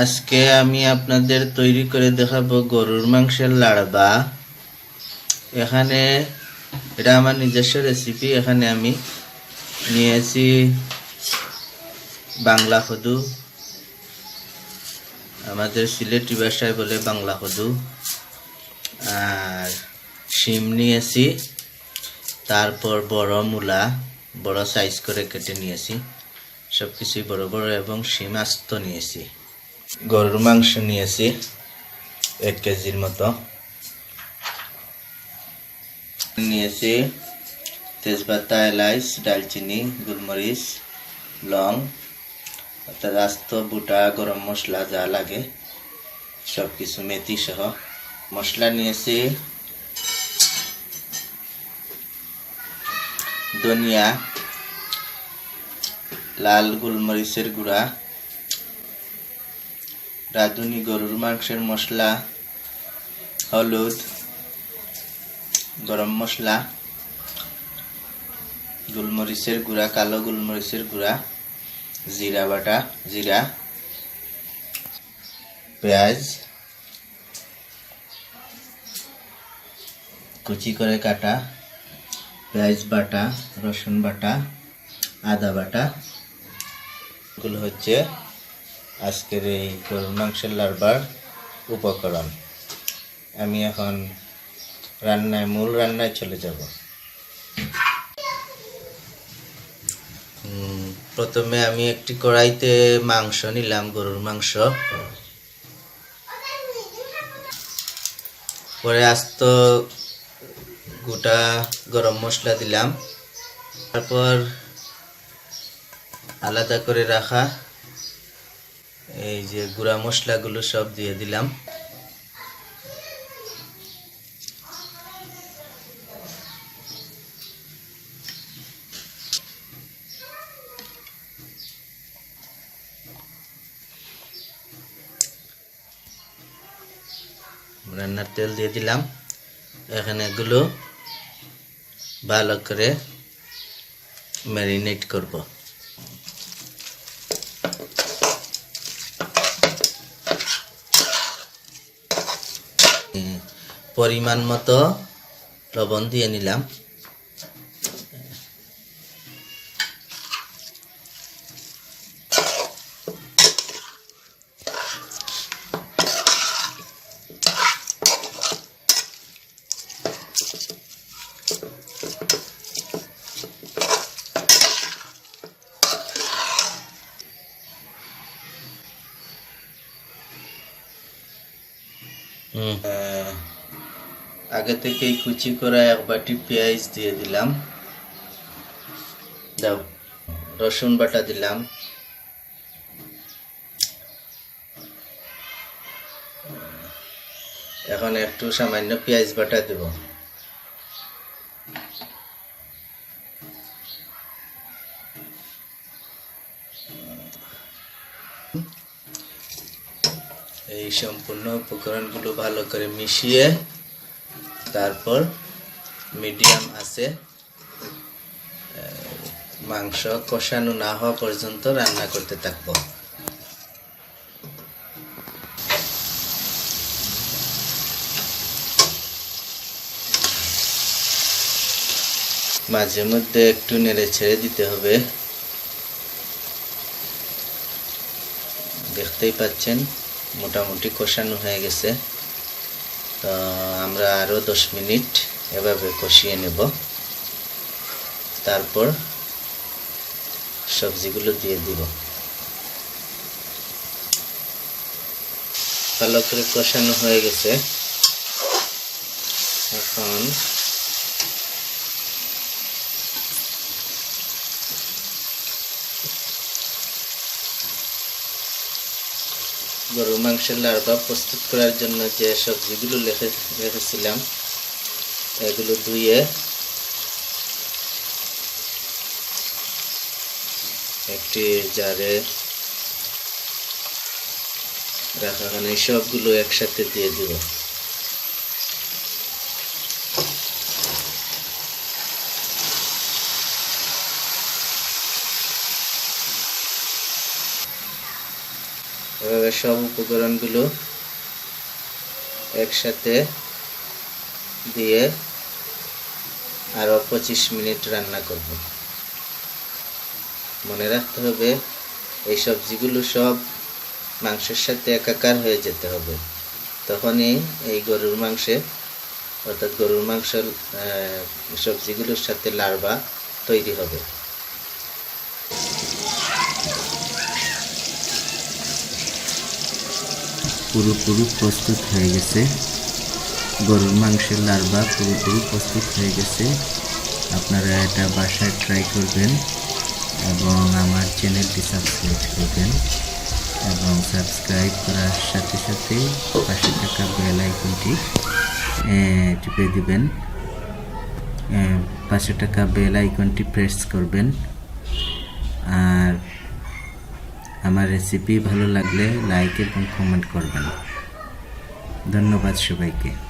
আজকে আমি আপনাদের তৈরি করে দেখাবো গরুর মাংসের লাড়বা। এখানে এটা আমার নিজস্ব রেসিপি এখানে আমি নিয়েছি বাংলা কদু। আমাদের সিলেটি ভাষায় বলে বাংলা কদু। আর শিম নিয়েছি, তারপর বড় মূলা, বড় সাইজ করে কেটে নিয়েছি। সব কিছুই বড় বড় এবং শিম আস্ত নিয়েছি। গরুর মাংস নিয়েছি, এক কেজির মতো। নিয়েছি তেজপাতা, এলাইচ, ডালচিনি গোলমরিচ লং আস্ত বুটা, গরম মশলা যা লাগে সব কিছু মেথি সহ মশলা নিয়েছি ধনিয়া, লাল গোলমরিচের গুঁড়া রাঁধুনি গরুর মাংসের মশলা, হলুদ, গরম মশলা, গোলমরিচের গুঁড়া, কালো গোলমরিচের গুঁড়া, জিরা বাটা, জিরা, পেঁয়াজ, কুচি করে কাটা, পেঁয়াজ বাটা, রসুন বাটা, আদা বাটা, এগুলো হচ্ছে আজকের এই গরুর মাংসের লারবার উপকরণ। আমি এখন রান্নায়, মূল রান্নায় চলে যাব। প্রথমে আমি একটি কড়াইতে মাংস নিলাম, গরুর মাংস। পরে আস্ত গোটা গরম মশলা দিলাম। তারপর আলাদা করে রাখা এই যে গুঁড়া মশলাগুলো সব দিয়ে দিলাম। রান্নার তেল দিয়ে দিলাম। এখানে এগুলো ভালো করে ম্যারিনেট করব। পরিমাণ মতো লবণ দিয়ে নিলাম। হুম, আহ, আগে থেকেই কুচি করা এক বাটি পেঁয়াজ দিয়ে দিলাম। দাও, রসুন বাটা দিলাম। এখন একটু সামান্য পেঁয়াজ বাটা দেব। এই সম্পূর্ণ উপকরণগুলো ভালো করে মিশিয়ে তারপর মিডিয়াম আছে মাংস কষানো না হওয়া পর্যন্ত রান্না করতে থাকব। মাঝে মধ্যে একটু নেড়ে ছেড়ে দিতে হবে। দেখতেই পাচ্ছেন, মোটামুটি কষানো হয়ে গেছে। তো আমরা আরও দশ মিনিট এভাবে কষিয়ে নেব। তারপর সবজিগুলো দিয়ে দিব। ভালো করে কষানো হয়ে গেছে। এখন গরুর মাংসের লার্বা প্রস্তুত করার জন্য যে সবজিগুলো রেখে রেখেছিলাম, এগুলো ধুয়ে একটি জারে রাখা সবগুলো একসাথে দিয়ে দিব। এভাবে সব উপকরণগুলো একসাথে দিয়ে আরও পঁচিশ মিনিট রান্না করব। মনে রাখতে হবে, এই সবজিগুলো সব মাংসের সাথে একাকার হয়ে যেতে হবে। তখনই এই গরুর মাংসে, অর্থাৎ গরুর মাংসের সবজিগুলোর সাথে লার্ভা তৈরি হবে। পুরোপুরি প্রস্তুত হয়ে গেছে। গরুর মাংসের লার্ভা পুরোপুরি প্রস্তুত হয়ে গেছে। আপনারা এটা বাসায় ট্রাই করবেন এবং আমার চ্যানেলটি সাবস্ক্রাইব করবেন এবং সাবস্ক্রাইব করার সাথে সাথে পাশে থাকা বেল আইকনটি টিপে দিবেন। পাশে থাকা বেল আইকনটি প্রেস করবেন। আর আমার রেসিপি ভালো লাগলে লাইক এবং কমেন্ট করবেন। ধন্যবাদ সবাইকে।